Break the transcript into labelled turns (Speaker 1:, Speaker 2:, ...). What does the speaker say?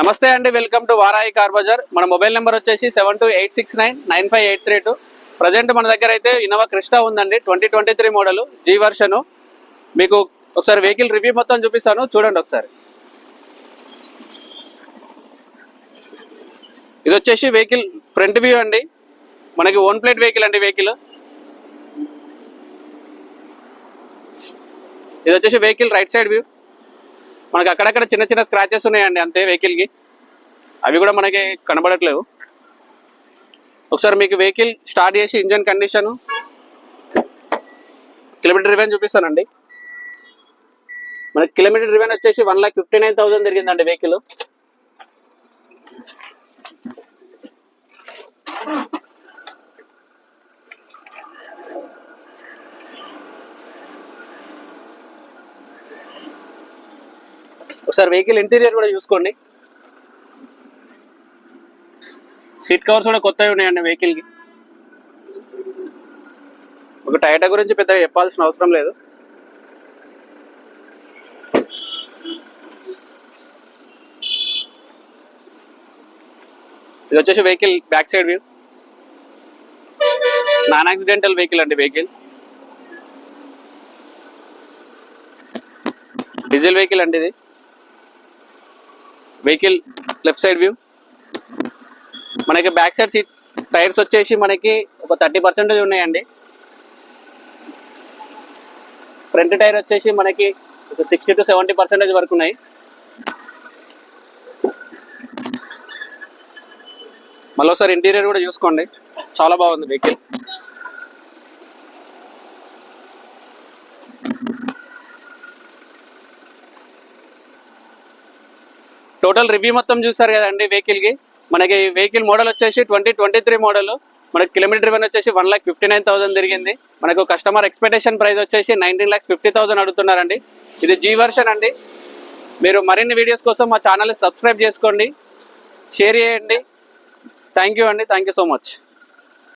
Speaker 1: నమస్తే అండి welcome to Varahi car Bazar. మన మొబైల్ నెంబర్ వచ్చేసి seven two eight six nine nine five eight three two. Present మన దగ్గర అయితే ఇన్నోవా క్రిస్టా ఉందండి twenty twenty three model G version. మీకు ఒకసారి వెహికల్ రివ్యూ మొత్తం చూపిస్తాను చూడండి ఒకసారి. ఇది వచ్చేసి వెహికల్ ఫ్రంట్ వ్యూ అండి. మనకి ఓన్ ప్లేట్ వెహికల్ అండి వెహికల్. ఇది వచ్చేసి వెహికల్ రైట్ సైడ్ వ్యూ. మనకి అక్కడక్కడ చిన్న చిన్న స్క్రాచెస్ ఉన్నాయండి అంతే వెహికల్కి అవి కూడా మనకి కనబడట్లేవు. ఒకసారి మీకు వెహికల్ స్టార్ట్ చేసి ఇంజన్ కండిషన్ కిలోమీటర్ రివెన్ చూపిస్తానండి. మనకి కిలోమీటర్ రివెన్ వచ్చేసి one lakh fifty nine thousand జరిగిందండి వెహికల్ ఒకసారి వెహికల్ ఇంటీరియర్ కూడా చూసుకోండి. సీట్ కవర్స్ కూడా కొత్తవి ఉన్నాయండి వెహికల్కి. ఒక టైటా గురించి పెద్దగా చెప్పాల్సిన అవసరం లేదు. ఇది వచ్చేసి vehicle back side view. Non accidental vehicle అండి వెహికల్. డీజిల్ వెహికల్ అండి ఇది. Vehicle left side view. మనకి బ్యాక్ సైడ్ సీట్ టైర్స్ వచ్చేసి మనకి ఒక థర్టీ పర్సెంటేజ్ ఉన్నాయండి. ఫ్రంట్ టైర్ వచ్చేసి మనకి ఒక సిక్స్టీ టు సెవెంటీ పర్సెంటేజ్ వరకు ఉన్నాయి. మళ్ళీ ఒకసారి ఇంటీరియర్ కూడా చూసుకోండి. చాలా బాగుంది వెహికల్. టోటల్ రివ్యూ మొత్తం చూసారు కదండి వెహికల్కి మనకి వెహికల్ మోడల్ వచ్చేసి ట్వంటీ ట్వంటీ త్రీ మోడల్ మనకి కిలోమీటర్ రివెన్ వచ్చేసి one lakh fifty nine thousand తిరిగింది. మనకు కస్టమర్ ఎక్స్పెక్టేషన్ ప్రైస్ వచ్చేసి నైన్టీన్ ల్యాక్స్ ఫిఫ్టీ థౌసండ్ అడుగుతున్నారండి. ఇది జీ వర్షన్ అండి. మీరు మరిన్ని వీడియోస్ కోసం మా ఛానల్ని సబ్స్క్రైబ్ చేసుకోండి. షేర్ చేయండి. థ్యాంక్ యూ అండి. Thank you so much